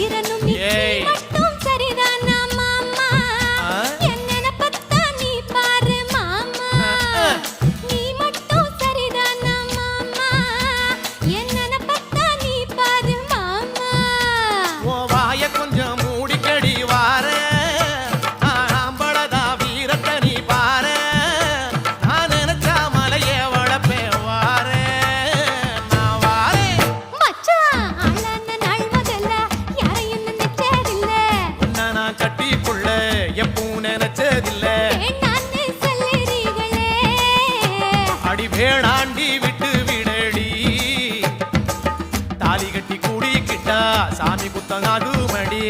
வீரனும் நினைச்சதில்லை. அடி வேணாண்டி விட்டு விடடி. தாலி கட்டி கூடிக்கிட்டா சாமி புத்தம் அதுமடி.